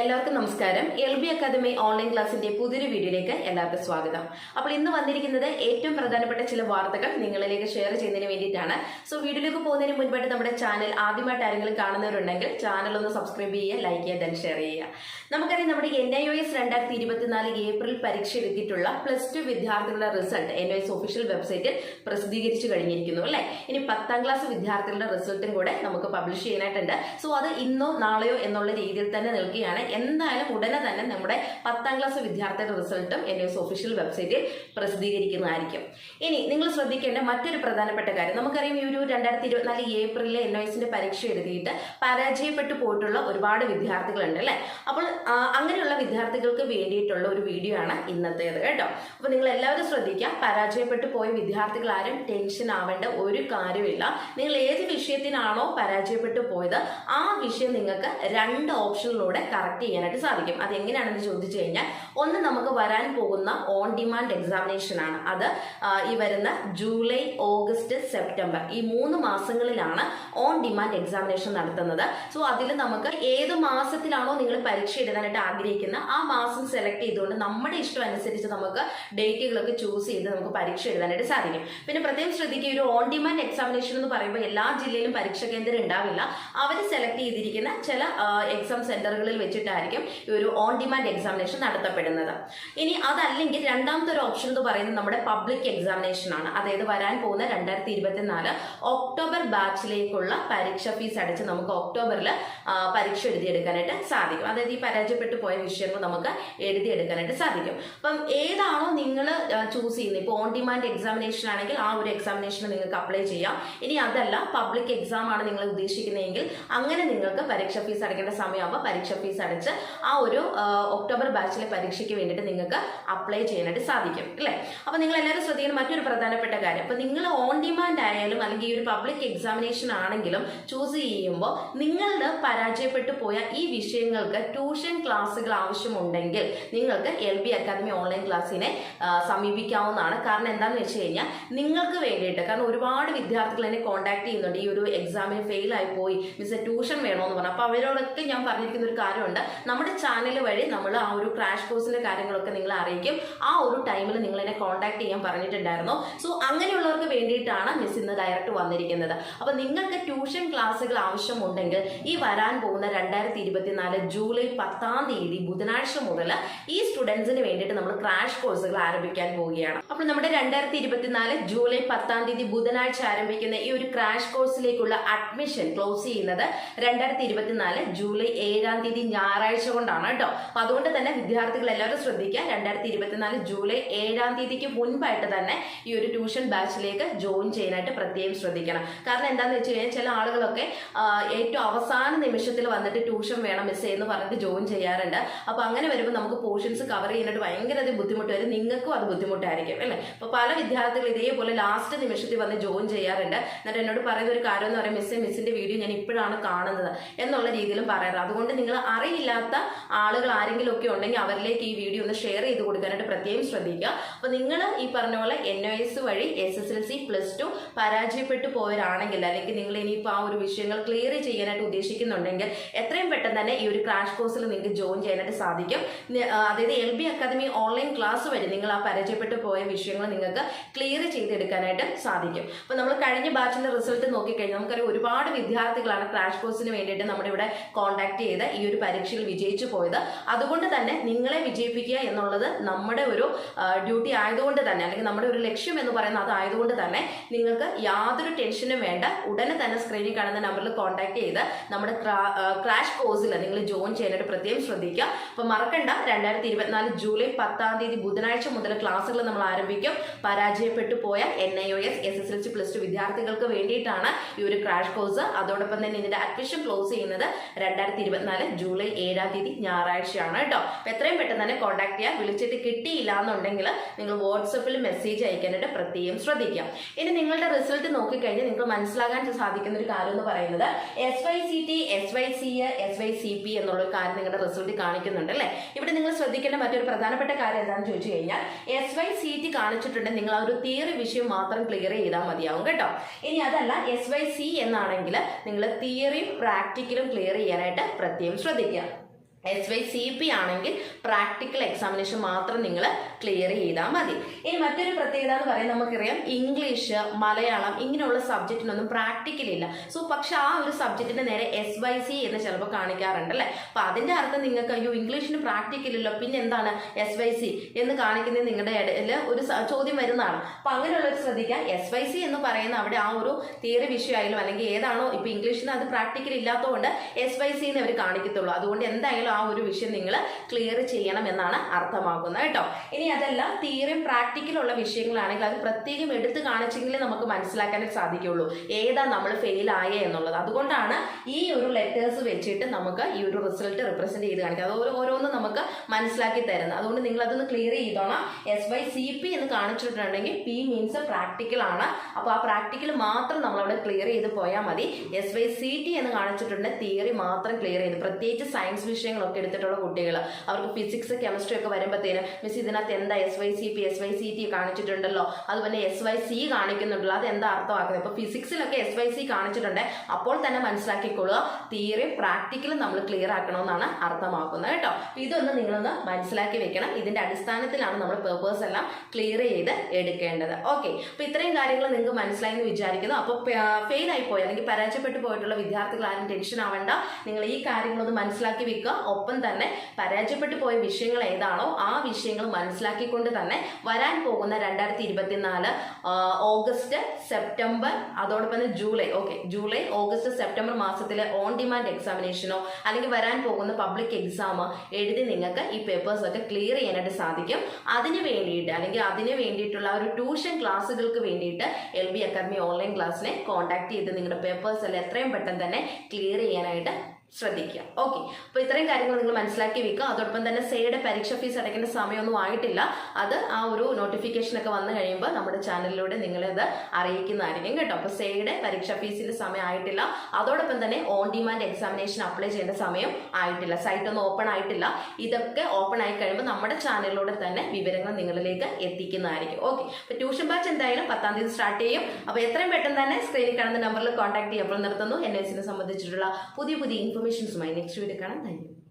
എല്ലാവർക്കും നമസ്കാരം. L B academy online ക്ലാസിന്റെ പുതിയൊരു വീഡിയോയിലേക്ക് എല്ലാവർക്കും സ്വാഗതം. അപ്പോൾ ഇന്ന് വന്നിരിക്കുന്നത് ഏറ്റവും പ്രധാനപ്പെട്ട ചില വാർത്തകൾ നിങ്ങളിലേക്ക് ഷെയർ ചെയ്യുന്നതിന് വേണ്ടിയിട്ടാണ്. സോ വീഡിയോയിലേക്ക് പോകുന്നതിന് മുൻപായിട്ട് നമ്മുടെ ചാനൽ ആദ്യമായിട്ട് ആരെങ്കിലും കാണുന്നവരുണ്ടെങ്കിൽ ചാനൽ ഒന്ന് സബ്സ്ക്രൈബ് ചെയ്യുക ലൈക്ക് ചെയ്യുക ദെൻ ഷെയർ ചെയ്യുക. നമുക്കറിയാം നമ്മുടെ എൻ ഐ ഒ എസ് രണ്ടായിരത്തി ഇരുപത്തിനാല് ഏപ്രിൽ പരീക്ഷ എഴുതിയിട്ടുള്ള പ്ലസ് ടു വിദ്യാർത്ഥികളുടെ result N I S official വെബ്സൈറ്റിൽ പ്രസിദ്ധീകരിച്ചു കഴിഞ്ഞിരിക്കുന്നു അല്ലേ? ഇനി പത്താം ക്ലാസ് വിദ്യാർത്ഥികളുടെ റിസൾട്ടും കൂടെ നമുക്ക് പബ്ലിഷ് ചെയ്യാനായിട്ടുണ്ട്. സോ അത് ഇന്നോ നാളെയോ എന്നുള്ള രീതിയിൽ തന്നെ നിൽക്കുകയാണ്. എന്തായാലും ഉടനെ തന്നെ നമ്മുടെ പത്താം ക്ലാസ് വിദ്യാർത്ഥിയുടെ റിസൾട്ടും എൻ എസ് ഒഫീഷ്യൽ വെബ്സൈറ്റിൽ പ്രസിദ്ധീകരിക്കുന്നതായിരിക്കും. ഇനി നിങ്ങൾ ശ്രദ്ധിക്കേണ്ട മറ്റൊരു പ്രധാനപ്പെട്ട കാര്യം. നമുക്കറിയാം ഈ ഒരു രണ്ടായിരത്തി ഇരുപത്തിനാല് ഏപ്രിലെ എൻ എസിന്റെ പരീക്ഷ എഴുതിയിട്ട് പരാജയപ്പെട്ടു പോയിട്ടുള്ള ഒരുപാട് വിദ്യാർത്ഥികളുണ്ട് അല്ലേ? അപ്പോൾ അങ്ങനെയുള്ള വിദ്യാർത്ഥികൾക്ക് വേണ്ടിയിട്ടുള്ള ഒരു വീഡിയോ ആണ് ഇന്നത്തേത് കേട്ടോ. അപ്പോൾ നിങ്ങൾ എല്ലാവരും ശ്രദ്ധിക്കുക പരാജയപ്പെട്ടു പോയ വിദ്യാർത്ഥികൾ ആരും ടെൻഷൻ ആവേണ്ട ഒരു കാര്യമില്ല നിങ്ങൾ ഏത് വിഷയത്തിനാണോ പരാജയപ്പെട്ടു പോയത് ആ വിഷയം നിങ്ങൾക്ക് രണ്ട് ഓപ്ഷനിലൂടെ കറക്റ്റ് ചെയ്യാനായിട്ട് സാധിക്കും. അത് എങ്ങനെയാണെന്ന് ചോദിച്ചു കഴിഞ്ഞാൽ ഒന്ന് നമുക്ക് വരാൻ പോകുന്ന ഓൺ ഡിമാൻഡ് എക്സാമിനേഷൻ ആണ്. അത് ഈ വരുന്ന ജൂലൈ ഓഗസ്റ്റ് സെപ്റ്റംബർ ഈ മൂന്ന് മാസങ്ങളിലാണ് ഓൺ ഡിമാൻഡ് എക്സാമിനേഷൻ നടത്തുന്നത്. സോ അതിൽ നമുക്ക് ഏത് മാസത്തിലാണോ നിങ്ങൾ പരീക്ഷ എഴുതാനായിട്ട് ആഗ്രഹിക്കുന്ന ആ മാസം സെലക്ട് ചെയ്തുകൊണ്ട് നമ്മുടെ ഇഷ്ടം അനുസരിച്ച് നമുക്ക് ഡേറ്റുകളൊക്കെ ചൂസ് ചെയ്ത് നമുക്ക് പരീക്ഷ എഴുതാനായിട്ട് സാധിക്കും. പിന്നെ പ്രത്യേകം ശ്രദ്ധിക്കുക ഒരു ഓൺ ഡിമാൻഡ് എക്സാമിനേഷൻ എന്ന് പറയുമ്പോൾ എല്ലാ ജില്ലയിലും പരീക്ഷാ കേന്ദ്രം ഉണ്ടാവില്ല. അവർ സെലക്ട് ചെയ്തിരിക്കുന്ന ചില എക്സാം സെന്ററുകളിൽ വെച്ചിട്ടായിരിക്കും ഈ ഒരു ഓൺ ഡിമാൻഡ് എക്സാമിനേഷൻ നടത്തപ്പെടുന്നത്. ഇനി അതല്ലെങ്കിൽ രണ്ടാമത്തെ ഒരു ഓപ്ഷൻ എന്ന് പറയുന്നത് നമ്മുടെ പബ്ലിക് എക്സാമിനേഷൻ ആണ്. അതായത് വരാൻ പോകുന്ന രണ്ടായിരത്തി ഇരുപത്തിനാല് ഒക്ടോബർ ബാച്ചിലേക്കുള്ള പരീക്ഷ ഫീസ് അടച്ച് നമുക്ക് ഒക്ടോബറിൽ പരീക്ഷ എഴുതിയെടുക്കാനായിട്ട് സാധിക്കും. അതായത് ഈ പരാജയപ്പെട്ടു പോയ വിഷയങ്ങൾ നമുക്ക് എഴുതിയെടുക്കാനായിട്ട് സാധിക്കും. അപ്പം ഏതാണോ നിങ്ങൾ ചൂസ് ചെയ്യുന്നത്? ഇപ്പോൾ ഓൺ ഡിമാൻഡ് എക്സാമിനേഷൻ ആണെങ്കിൽ ആ ഒരു എക്സാമിനേഷന് നിങ്ങൾക്ക് അപ്ലൈ ചെയ്യാം. ഇനി അതല്ല പബ്ലിക് എക്സാം ആണ് നിങ്ങൾ ഉദ്ദേശിക്കുന്നതെങ്കിൽ അങ്ങനെ നിങ്ങൾക്ക് പരീക്ഷ ഫീസ് അടയ്ക്കേണ്ട സമയമാകുമ്പോൾ പരീക്ഷ ഫീസ് അടച്ച് ആ ഒരു ഒക്ടോബർ ബാച്ചിലെ പരീക്ഷയ്ക്ക് വേണ്ടിയിട്ട് നിങ്ങൾക്ക് അപ്ലൈ ചെയ്യാനായിട്ട് സാധിക്കും അല്ലേ? അപ്പോൾ നിങ്ങൾ എല്ലാവരും ശ്രദ്ധിക്കുന്ന മറ്റൊരു പ്രധാനപ്പെട്ട കാര്യം. അപ്പോൾ നിങ്ങൾ ഓൺ ഡിമാൻഡ് ആയാലും അല്ലെങ്കിൽ ഈ ഒരു പബ്ലിക് എക്സാമിനേഷൻ ആണെങ്കിലും ചൂസ് ചെയ്യുമ്പോൾ നിങ്ങളുടെ പരാജയപ്പെട്ടു പോയ ഈ വിഷയങ്ങൾക്ക് ട്യൂഷൻ ക്ലാസ്സുകൾ ആവശ്യമുണ്ടെങ്കിൽ നിങ്ങൾക്ക് എൽ ബി അക്കാദമി ഓൺലൈൻ ക്ലാസ്സിനെ സമീപിക്കാവുന്നതാണ്. കാരണം എന്താണെന്ന് വെച്ച് കഴിഞ്ഞാൽ നിങ്ങൾക്ക് വേണ്ടിയിട്ട് കാരണം ഒരുപാട് വിദ്യാർത്ഥികൾ എന്നെ കോൺടാക്ട് ചെയ്യുന്നുണ്ട്. ഈ ഒരു എക്സാമിന് ഫെയിൽ ആയി പോയി. മിസ് ട്യൂഷൻ വേണമെന്ന് പറഞ്ഞു. അപ്പോൾ അവരോടൊക്കെ ഞാൻ പറഞ്ഞിരിക്കുന്ന ഒരു കാര്യമുണ്ട്. നമ്മുടെ ചാനൽ വഴി നമ്മൾ ആ ഒരു ക്രാഷ് കോഴ്സിന്റെ കാര്യങ്ങളൊക്കെ നിങ്ങൾ അറിയിക്കും. ആ ഒരു ടൈമിൽ നിങ്ങൾ എന്നെ കോൺടാക്ട് ചെയ്യാൻ പറഞ്ഞിട്ടുണ്ടായിരുന്നു. സോ അങ്ങനെയുള്ളവർക്ക് വേണ്ടിയിട്ടാണ് മിസ് ഇന്ന് ഡയറക്റ്റ് വന്നിരിക്കുന്നത്. അപ്പോൾ നിങ്ങൾക്ക് ട്യൂഷൻ ക്ലാസ്സുകൾ ആവശ്യമുണ്ടെങ്കിൽ ഈ വരാൻ പോകുന്ന രണ്ടായിരത്തി ഇരുപത്തിനാല് ജൂലൈ പത്താം തീയതി ബുധനാഴ്ച മുതൽ ഈ സ്റ്റുഡൻസിന് വേണ്ടിയിട്ട് നമ്മൾ ക്രാഷ് കോഴ്സുകൾ ആരംഭിക്കാൻ പോവുകയാണ്. അപ്പോൾ നമ്മുടെ രണ്ടായിരത്തി ഇരുപത്തിനാല് ജൂലൈ പത്താം തീയതി ബുധനാഴ്ച ആരംഭിക്കുന്ന ഈ ഒരു ക്രാഷ് കോഴ്സിലേക്കുള്ള അഡ്മിഷൻ ക്ലോസ് ചെയ്യുന്നത് രണ്ടായിരത്തി ഇരുപത്തിനാല് ജൂലൈ ഏഴാം തീയതി ഞായറാഴ്ച കൊണ്ടാണ് കേട്ടോ. അപ്പൊ അതുകൊണ്ട് തന്നെ വിദ്യാർത്ഥികൾ എല്ലാവരും ശ്രദ്ധിക്കുക. രണ്ടായിരത്തി ഇരുപത്തിനാല് ജൂലൈ ഏഴാം തീയതിക്ക് മുൻപായിട്ട് തന്നെ ഈ ഒരു ട്യൂഷൻ ബാച്ചിലേക്ക് ജോയിൻ ചെയ്യാനായിട്ട് പ്രത്യേകം ശ്രദ്ധിക്കണം. കാരണം എന്താണെന്ന് വെച്ച് കഴിഞ്ഞാൽ ചില ആളുകളൊക്കെ ഏറ്റവും അവസാന നിമിഷത്തിൽ വന്നിട്ട് ട്യൂഷൻ വേണം മിസ് എന്ന് പറഞ്ഞിട്ട് ജോയിൻ ചെയ്യാറുണ്ട്. അപ്പോൾ അങ്ങനെ വരുമ്പോൾ നമുക്ക് പോർഷൻസ് കവർ ചെയ്യാനായിട്ട് ഭയങ്കര അധികം ബുദ്ധിമുട്ട് വരും. നിങ്ങൾക്കും അത് ബുദ്ധിമുട്ടായിരിക്കും അല്ലേ? അപ്പോൾ പല വിദ്യാർത്ഥികൾ ഇതേപോലെ ലാസ്റ്റ് നിമിഷത്തിൽ വന്ന് ജോയിൻ ചെയ്യാറുണ്ട്. എന്നിട്ട് എന്നോട് പറയുന്ന ഒരു കാര്യം എന്ന് പറയുമ്പോൾ മിസ്സേ മിസ്സിന്റെ വീഡിയോ ഞാൻ ഇപ്പോഴാണ് കാണുന്നത് എന്നുള്ള രീതിയിലും പറയാറ് അതുകൊണ്ട് നിങ്ങൾ അറിയില്ലാത്ത ആളുകൾ ആരെങ്കിലും ഒക്കെ ഉണ്ടെങ്കിൽ അവരിലേക്ക് ഈ വീഡിയോ ഒന്ന് ഷെയർ ചെയ്ത് കൊടുക്കാനായിട്ട് പ്രത്യേകം ശ്രദ്ധിക്കുക. അപ്പൊ നിങ്ങൾ ഈ പറഞ്ഞ പോലെ എൻ ഒ എസ് വഴി S S L C plus two പരാജയപ്പെട്ടു പോയവരാണെങ്കിൽ അല്ലെങ്കിൽ നിങ്ങൾ ഇനിയിപ്പോൾ ആ ഒരു വിഷയങ്ങൾ ക്ലിയർ ചെയ്യാനായിട്ട് ഉദ്ദേശിക്കുന്നുണ്ടെങ്കിൽ എത്രയും പെട്ടെന്ന് തന്നെ ഈ ഒരു ക്രാഷ് കോഴ്സിൽ നിങ്ങൾക്ക് ജോയിൻ ചെയ്യാനായിട്ട് സാധിക്കും. അതായത് L B academy online class വഴി നിങ്ങൾ ആ പരാജയപ്പെട്ടു പോയ വിഷയങ്ങൾ നിങ്ങൾക്ക് ക്ലിയർ ചെയ്തെടുക്കാനായിട്ട് സാധിക്കും. അപ്പോൾ നമ്മൾ കഴിഞ്ഞ ബാച്ചിന്റെ റിസൾട്ട് നോക്കിക്കഴിഞ്ഞാൽ നമുക്കറിയാം ഒരുപാട് വിദ്യാർത്ഥികളാണ് ക്രാഷ് കോഴ്സിന് വേണ്ടിയിട്ട് നമ്മുടെ ഇവിടെ കോൺടാക്ട് ചെയ്ത് ഈ ഒരു പരീക്ഷയിൽ വിജയിച്ചു പോയത്. അതുകൊണ്ട് തന്നെ നിങ്ങളെ വിജയിപ്പിക്കുക എന്നുള്ളത് നമ്മുടെ ഒരു ഡ്യൂട്ടി ആയതുകൊണ്ട് തന്നെ അല്ലെങ്കിൽ നമ്മുടെ ഒരു ലക്ഷ്യം എന്ന് പറയുന്നത് അതായതുകൊണ്ട് തന്നെ നിങ്ങൾക്ക് യാതൊരു ടെൻഷനും വേണ്ട. ഉടനെ തന്നെ സ്ക്രീനിൽ കാണുന്ന നമ്പറിൽ കോൺടാക്ട് ചെയ്ത് നമ്മുടെ ക്രാഷ് കോഴ്സിൽ നിങ്ങൾ ജോയിൻ ചെയ്യാനായിട്ട് പ്രത്യേകം ശ്രദ്ധിക്കുക. അപ്പോൾ മറക്കണ്ട രണ്ടായിരത്തി ഇരുപത്തിനാല് ജൂലൈ പത്താം തീയതി ബുധനാഴ്ച മുതൽ ക്ലാസ്സുകൾ നമ്മൾ ആരംഭിക്കും. പരാജയപ്പെട്ടു പോയ N I O S S S L C plus two വിദ്യാർത്ഥികൾക്ക് വേണ്ടിയിട്ടാണ് ഈ ഒരു ക്രാഷ് കോഴ്സ് അതോടൊപ്പം തന്നെ ഇതിന്റെ അഡ്മിഷൻ ക്ലോസ് ചെയ്യുന്നത് രണ്ടായിരത്തി ഇരുപത്തിനാല് ജൂലൈ ഏഴാം തീയതി ഞായറാഴ്ചയാണ് കേട്ടോ. അപ്പോൾ എത്രയും പെട്ടെന്ന് തന്നെ കോൺടാക്ട് ചെയ്യുക വിളിച്ചിട്ട് കിട്ടിയില്ല എന്നുണ്ടെങ്കിൽ നിങ്ങൾ വാട്സപ്പിൽ മെസ്സേജ് അയക്കാനായിട്ട് പ്രത്യേകം ശ്രദ്ധിക്കുക ഇനി നിങ്ങളുടെ റിസൾട്ട് നോക്കിക്കഴിഞ്ഞാൽ നിങ്ങൾക്ക് മനസ്സിലാകാൻ സാധിക്കുന്ന ഒരു കാര്യം എന്ന് പറയുന്നത് S Y C T S Y C S Y C P എന്നുള്ള കാര്യം നിങ്ങളുടെ റിസൾട്ട് കാണിക്കുന്നുണ്ട് അല്ലേ? ഇവിടെ നിങ്ങൾ ശ്രദ്ധിക്കേണ്ട മറ്റൊരു പ്രധാനപ്പെട്ട കാര്യം എന്താണെന്ന് ചോദിച്ചു കഴിഞ്ഞാൽ എസ് വൈ സി ടി കാണിച്ചിട്ടുണ്ടെങ്കിൽ നിങ്ങൾ ആ ഒരു തിയറി വിഷയം മാത്രം ക്ലിയർ ചെയ്താൽ മതിയാവും കേട്ടോ. ഇനി അതല്ല എസ് വൈ സി എന്നാണെങ്കിൽ നിങ്ങൾ തിയറിയും പ്രാക്ടിക്കലും ക്ലിയർ ചെയ്യാനായിട്ട് പ്രത്യേകം ശ്രദ്ധിക്കുക. എസ് വൈ സി പി ആണെങ്കിൽ പ്രാക്ടിക്കൽ എക്സാമിനേഷൻ മാത്രം നിങ്ങൾ ക്ലിയർ ചെയ്താൽ മതി. ഇനി മറ്റൊരു പ്രത്യേകത എന്ന് പറയുന്നത് നമുക്കറിയാം ഇംഗ്ലീഷ് മലയാളം ഇങ്ങനെയുള്ള സബ്ജക്റ്റിനൊന്നും പ്രാക്ടിക്കൽ ഇല്ല. സോ പക്ഷെ ആ ഒരു സബ്ജക്റ്റിന് നേരെ എസ് വൈ സി എന്ന് ചിലപ്പോൾ കാണിക്കാറുണ്ട് അല്ലേ? അപ്പൊ അതിന്റെ അർത്ഥം നിങ്ങൾക്ക് അയ്യോ ഇംഗ്ലീഷിന് പ്രാക്ടിക്കൽ ഇല്ല പിന്നെ എന്താണ് എസ് വൈ സി എന്ന് കാണിക്കുന്നത് നിങ്ങളുടെ ഇടയിൽ ഒരു ചോദ്യം വരുന്നതാണ്. അപ്പൊ അങ്ങനെയുള്ളവർ ശ്രദ്ധിക്കുക എസ് വൈ സി എന്ന് പറയുന്ന അവിടെ ആ ഒരു തിയറി വിഷയമായാലും അല്ലെങ്കിൽ ഏതാണോ ഇപ്പൊ ഇംഗ്ലീഷിന് അത് പ്രാക്ടിക്കൽ ഇല്ലാത്തതുകൊണ്ട് എസ് വൈ സി എന്ന് അവർ കാണിക്കത്തുള്ളൂ. അതുകൊണ്ട് എന്തായാലും ആ ഒരു വിഷയം നിങ്ങൾ ക്ലിയർ ചെയ്യണം എന്നാണ് അർത്ഥമാക്കുന്നത് കേട്ടോ. ഇനി അതെല്ലാം തീരെയും പ്രാക്ടിക്കലുള്ള വിഷയങ്ങളാണെങ്കിൽ അത് പ്രത്യേകം എടുത്ത് കാണിച്ചെങ്കിലേ നമുക്ക് മനസ്സിലാക്കാനേ സാധിക്കുള്ളൂ ഏതാ നമ്മൾ ഫെയിൽ ആയേ എന്നുള്ളത്. അതുകൊണ്ടാണ് ഈ ഒരു ലെറ്റേഴ്സ് വെച്ചിട്ട് നമുക്ക് ഈ ഒരു റിസൾട്ട് റിപ്രസെന്റ് ചെയ്ത് കാണിക്കുക. അത് ഓരോന്നും നമുക്ക് മനസ്സിലാക്കി തരുന്നത്. അതുകൊണ്ട് നിങ്ങൾ അതൊന്ന് ക്ലിയർ ചെയ്തോണം. എസ് വൈ സി പി എന്ന് കാണിച്ചിട്ടുണ്ടെങ്കിൽ പി മീൻസ് പ്രാക്ടിക്കൽ ആണ്. അപ്പോൾ ആ പ്രാക്ടിക്കൽ മാത്രം നമ്മൾ നമ്മളവിടെ ക്ലിയർ ചെയ്ത് പോയാൽ മതി. എസ് വൈ സി ടി എന്ന് കാണിച്ചിട്ടുണ്ടെങ്കിൽ തിയറി മാത്രം ക്ലിയർ ചെയ്ത്. പ്രത്യേകിച്ച് സയൻസ് വിഷയങ്ങളൊക്കെ എടുത്തിട്ടുള്ള കുട്ടികൾ അവർക്ക് ഫിസിക്സ് കെമിസ്ട്രി ഒക്കെ വരുമ്പോഴത്തേനും മിസ് ഇതിനകത്ത് എന്താ S Y C P S Y C T കാണിച്ചിട്ടുണ്ടല്ലോ? അതുപോലെ എസ് വൈ സി കാണിക്കുന്നുണ്ടല്ലോ. അത് എന്താ അർത്ഥമാക്കുന്നത്? ഇപ്പൊ ഫിസിക്സിലൊക്കെ എസ് വൈ സി കാണിച്ചിട്ടുണ്ട്. അപ്പോൾ തന്നെ മനസ്സിലാക്കിക്കൊള്ളുക തിയറി പ്രാക്ടിക്കലും നമ്മൾ ക്ലിയർ ആക്കണമെന്നാണ് അർത്ഥമാക്കുന്നത് കേട്ടോ. ഇതൊന്ന് നിങ്ങളൊന്ന് മനസ്സിലാക്കി വെക്കണം. ഇതിന്റെ അടിസ്ഥാനത്തിലാണ് നമ്മൾ പേപ്പേഴ്സ് എല്ലാം ക്ലിയർ ചെയ്ത് എടുക്കേണ്ടത്. ഓക്കെ അപ്പൊ ഇത്രയും കാര്യങ്ങൾ നിങ്ങൾക്ക് മനസ്സിലായി എന്ന് വിചാരിക്കുന്നു അപ്പോൾ ഫെയിൽ ആയി പോയി. അല്ലെങ്കിൽ പരാജയപ്പെട്ടു പോയിട്ടുള്ള വിദ്യാർത്ഥികൾ ആരും ടെൻഷൻ ആവേണ്ട. നിങ്ങൾ ഈ കാര്യങ്ങളൊന്ന് മനസ്സിലാക്കി വെക്കുക. ഒപ്പം തന്നെ പരാജയപ്പെട്ടു പോയ വിഷയങ്ങൾ ഏതാണോ ആ വിഷയങ്ങൾ മനസ്സിലാക്കിക്കൊണ്ട് തന്നെ വരാൻ പോകുന്ന രണ്ടായിരത്തി ഇരുപത്തിനാല് ഓഗസ്റ്റ് സെപ്റ്റംബർ അതോടൊപ്പം തന്നെ July okay July August September മാസത്തിലെ ഓൺ ഡിമാൻഡ് എക്സാമിനേഷനോ അല്ലെങ്കിൽ വരാൻ പോകുന്ന പബ്ലിക് എക്സാം എഴുതി നിങ്ങൾക്ക് ഈ പേപ്പേഴ്സ് ഒക്കെ ക്ലിയർ ചെയ്യാനായിട്ട് സാധിക്കും. അതിന് വേണ്ടിയിട്ട് അല്ലെങ്കിൽ അതിന് വേണ്ടിയിട്ടുള്ള ഒരു ട്യൂഷൻ ക്ലാസ്സുകൾക്ക് വേണ്ടിയിട്ട് എൽ ബി അക്കാദമി ഓൺലൈൻ ക്ലാസ്സിനെ കോൺടാക്ട് ചെയ്ത് നിങ്ങളുടെ പേപ്പേഴ്സ് എല്ലാം എത്രയും പെട്ടെന്ന് തന്നെ ക്ലിയർ ചെയ്യാനായിട്ട് ശ്രദ്ധിക്കുക. ഓക്കെ അപ്പോൾ ഇത്രയും കാര്യങ്ങൾ നിങ്ങൾ മനസ്സിലാക്കി വെക്കുക. അതോടൊപ്പം തന്നെ സേയുടെ പരീക്ഷ ഫീസ് അടയ്ക്കേണ്ട സമയമൊന്നും ആയിട്ടില്ല. അത് ആ ഒരു നോട്ടിഫിക്കേഷൻ ഒക്കെ വന്നു കഴിയുമ്പോൾ നമ്മുടെ ചാനലിലൂടെ നിങ്ങളത് അറിയിക്കുന്നതായിരിക്കും കേട്ടോ. അപ്പോൾ സേയുടെ പരീക്ഷ ഫീസിന്റെ സമയം ആയിട്ടില്ല. അതോടൊപ്പം തന്നെ ഓൺ ഡിമാൻഡ് എക്സാമിനേഷൻ അപ്ലൈ ചെയ്യേണ്ട സമയം ആയിട്ടില്ല. സൈറ്റ് ഒന്നും ഓപ്പൺ ആയിട്ടില്ല. ഇതൊക്കെ ഓപ്പൺ ആയി കഴിയുമ്പോൾ നമ്മുടെ ചാനലിലൂടെ തന്നെ വിവരങ്ങൾ നിങ്ങളിലേക്ക് എത്തിക്കുന്നതായിരിക്കും. ഓക്കെ അപ്പോൾ ട്യൂഷൻ ബാച്ച് എന്തായാലും പത്താം തീയതി സ്റ്റാർട്ട് ചെയ്യും. അപ്പോൾ എത്രയും പെട്ടെന്ന് തന്നെ സ്ക്രീനിൽ കാണുന്ന നമ്പറിൽ കോൺടാക്ട് ചെയ്യുമ്പോൾ നിർത്തുന്നു. എൻ എസിനെ സംബന്ധിച്ചിട്ടുള്ള പുതിയ പുതിയ ഇൻഫർമേഷൻസുമായി നെക്സ്റ്റ് വീഡിയോ കാണാൻ താങ്ക്